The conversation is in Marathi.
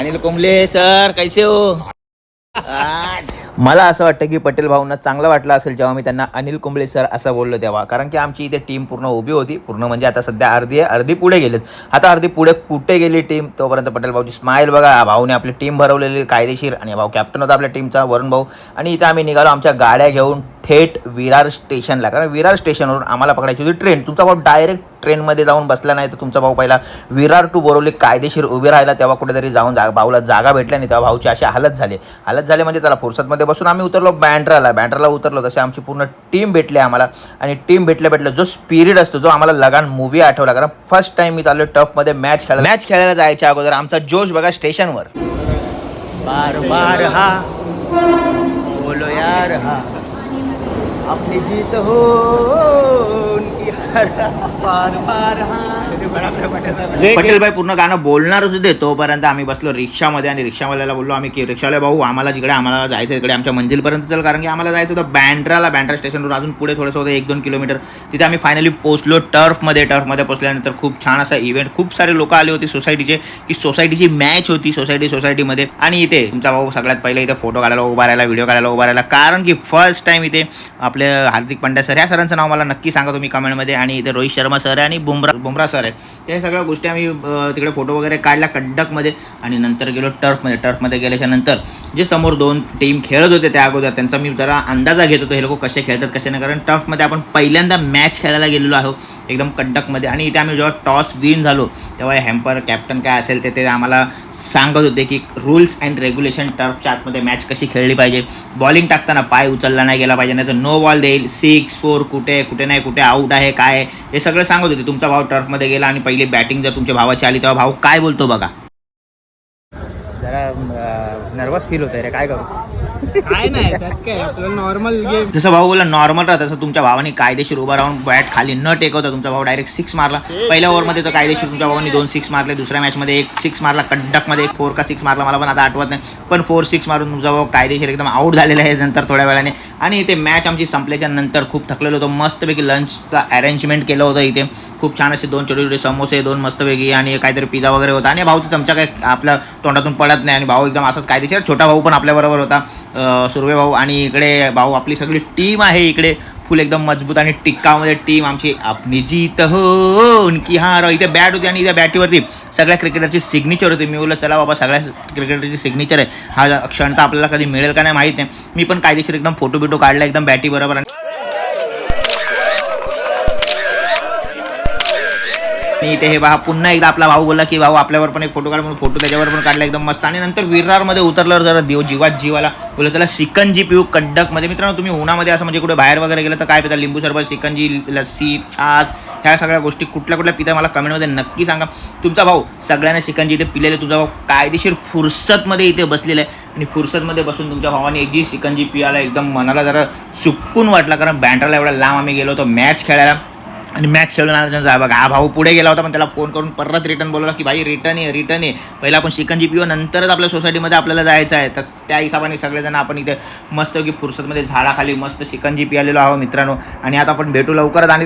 अनिल कुंबले सर कैसे हो? मला असं वाटतं की पटेल भाऊंना चांगलं वाटलं असेल जेव्हा मी त्यांना अनिल कुंबळे सर असं बोललो तेव्हा. कारण की आमची इथे टीम पूर्ण उभी होती. पूर्ण म्हणजे आता सध्या अर्धी आहे अर्धी पुढे गेलेत. आता अर्धी पुढे कुठे गेली टीम तोपर्यंत पटेल भाऊची स्माईल बघा. भाऊने आपली टीम भरवलेली कायदेशीर आणि भाऊ कॅप्टन होता आपल्या टीमचा वरुण भाऊ. आणि इथं आम्ही निघालो आमच्या गाड्या घेऊन. थेट विरार स्टेशनला. कारण विरार स्टेशनवरून आम्हाला पकडायची होती ट्रेन. तुमचा भाऊ डायरेक्ट ट्रेनमध्ये जाऊन बसला नाही तर तुमचा भाऊ पहिला विरार टू बोरवली कायदेशीर उभे राहिला तेव्हा कुठेतरी जाऊन जा भाऊला जागा भेटल्या नाही तेव्हा भाऊची अशी हालत झाली. हालत झाली म्हणजे त्याला फुरसतमध्ये बसून आम्ही उतरलो बँड्राला. बँड्राला उतरलो. तसे आमची पूर्ण टीम भेटली आम्हाला. आणि टीम भेटल्या भेटल्या जो स्पिरिट असतो जो आम्हाला लगान मूवी आठवला. कारण फर्स्ट टाइम मी चाललो टफमध्ये मॅच खेळायला. मॅच खेळायला जायच्या अगोदर आमचा जोश बघा स्टेशनवर बार बार हा. बोलो यार हा. अपनी जीत हो उनकी हार बार बार पटेल भाई पूर्ण गाणं बोलणारच होते तोपर्यंत आम्ही बसलो रिक्षामध्ये आणि रिक्षावाल्याला बोललो आम्ही की रिक्षावाले भाऊ आम्हाला जिकडे आम्हाला जायचं तिकडे आमच्या मंजिलपर्यंत चल कारण की आम्हाला जायचं होतं बँड्राला बँड्रा स्टेशनवर अजून पुढे थोडंसं होतं एक दोन किलोमीटर. तिथे आम्ही फायनली पोहोचलो टर्फमध्ये. टर्फमध्ये पोहोचल्यानंतर खूप छान असा इव्हेंट खूप सारे लोक आले होते सोसायटीचे की सोसायटीची मॅच होती सोसायटी सोसायटीमध्ये आणि इथे तुमचा भाऊ सगळ्यात पहिले इथे फोटो काढायला उभा राहिला व्हिडिओ काढायला उभा राहिला. कारण की फर्स्ट टाइम इथे आपले हार्दिक पांड्या सर ह्या सरांचं नाव मला नक्की सांगा तुम्ही कमेंटमध्ये आणि इथे रोहित शर्मा सर आहे आणि बुमरा बुमरा सर आहे. त्या सगळ्या गोष्टी आम्ही तिकडे फोटो वगैरे काढला कड्डकमध्ये आणि नंतर गेलो टर्फमध्ये टर्फमध्ये गेल्याच्यानंतर जे समोर दोन टीम खेळत होते त्या अगोदर त्यांचा मी जरा अंदाजा घेत होतो हे लोक कसे खेळतात कसे नाही. कारण टर्फमध्ये आपण पहिल्यांदा मॅच खेळायला गेलेलो आहोत एकदम कड्डकमध्ये आणि इथे आम्ही जेव्हा टॉस विन झालो तेव्हा हॅम्पर कॅप्टन काय असेल ते ते आम्हाला सांगत होते की रूल्स अँड रेग्युलेशन टर्फच्या आतमध्ये मॅच कशी खेळली पाहिजे. बॉलिंग टाकताना पाय उचलला नाही गेला पाहिजे नाही तर नो बॉल देईल. सिक्स फोर कुठे कुठे नाही कुठे आऊट आहे काय आहे? हे सगळं सांगत होते. तुमचा भाव टर्फमध्ये गेला आणि पहिली बॅटिंग जर तुमच्या भावाची आली तेव्हा भाऊ काय बोलतो बघा? जरा नर्वस फील होतंय रे. काय करू? काय नाही त्यात काय आपलं नॉर्मल गेम जसं भाऊ बोला नॉर्मल राहत तसं तुमच्या भावाने कायदेशीर उभा राहून बॅट खाली न टेकवता तुमचा भाऊ डायरेक्ट सिक्स मारला. पहिल्या ओव्हरमध्ये तर कायदेशीर तुमच्या भावाने दोन सिक्स मारले दुसऱ्या मॅचमध्ये एक सिक्स मारला कडकमध्ये एक फोर का सिक्स मारला मला पण आता आठवत नाही. पण फोर सिक्स मारून तुमचा भाऊ कायदेशीर एकदम आऊट झालेला आहे नंतर थोड्या वेळाने. आणि इथे मॅच आमची संपल्याच्या नंतर खूप थकलेलो होतो. मस्तपैकी लंचचा अरेंजमेंट केलं होतं इथे. खूप छान असे दोन छोटे छोटे समोसे दोन मस्तपैकी आणि काहीतरी पिझ्झा वगैरे होता. आणि भाऊचा चमचा काय आपल्या तोंडातून पडत नाही. आणि भाऊ एकदम असंच कायदेशीर. छोटा भाऊ पण आपल्याबरोबर होता. सुर्वे भाऊ आणि इकडे भाऊ आपली सगळी टीम आहे इकडे. फुल एकदम मजबूत आणि टिक्कामध्ये टीम आमची आपली जीत हो उनकी हार. इथे बॅट होती आणि इथे बॅटीवरती सगळ्या क्रिकेटरची सिग्नेचर होती. मी बोललो चला बाबा सगळ्या क्रिकेटरची सिग्नेचर आहे. हा क्षण तर आपल्याला कधी मिळेल का नाही माहीत नाही. मी पण कायदेशीर एकदम फोटो बिटो काढला एकदम बॅटी बरोबर. आणि आणि इथे हे बा पुन्हा एकदा आपला भाऊ बोलला की भाऊ आपल्यावर पण एक फोटो काढ म्हणून फोटो त्याच्यावर पण काढला एकदम मस्त. आणि नंतर विरारमध्ये उतरल्यावर जरा देव जीवात जीवाला बोलतो त्याला सिकंजी पिऊ कड्डकमध्ये मित्रांनो तुम्ही उन्हामध्ये असं म्हणजे कुठे बाहेर वगैरे गेलं तर काय पिता? लिंबू सरबत शिकंजी लस्सी छास ह्या सगळ्या गोष्टी कुठल्या कुठल्या पिता मला कमेंटमध्ये नक्की सांगा. तुमचा भाऊ सगळ्यांना शिकंजी इथे पिलेले तुझा भाऊ कायदेशीर फुरसतमध्ये इथे बसलेला आहे. आणि फुरसतमध्ये बसून तुमच्या भावाने एक जी शिकंजी पियाला एकदम मनाला जरा सुकून वाटला कारण बँड्राला एवढा लांब आम्ही गेलो होतो मॅच खेळायला. आणि मॅच खेळून जा बघा हा भाऊ पुढे गेला होता पण त्याला फोन करून परत रिटर्न बोलवला की भाई रिटर्न ये रिटर्न ये. पहिला आपण शिकंजी पिऊ नंतरच आपल्या सोसायटीमध्ये आपल्याला जायचं आहे. तर त्या हिशोबाने सगळेजण आपण इथे मस्त की फुरसतमध्ये झाडाखाली मस्त शिकंजी पियालेलो आहोत मित्रांनो. आणि आता आपण भेटू लवकरच आणि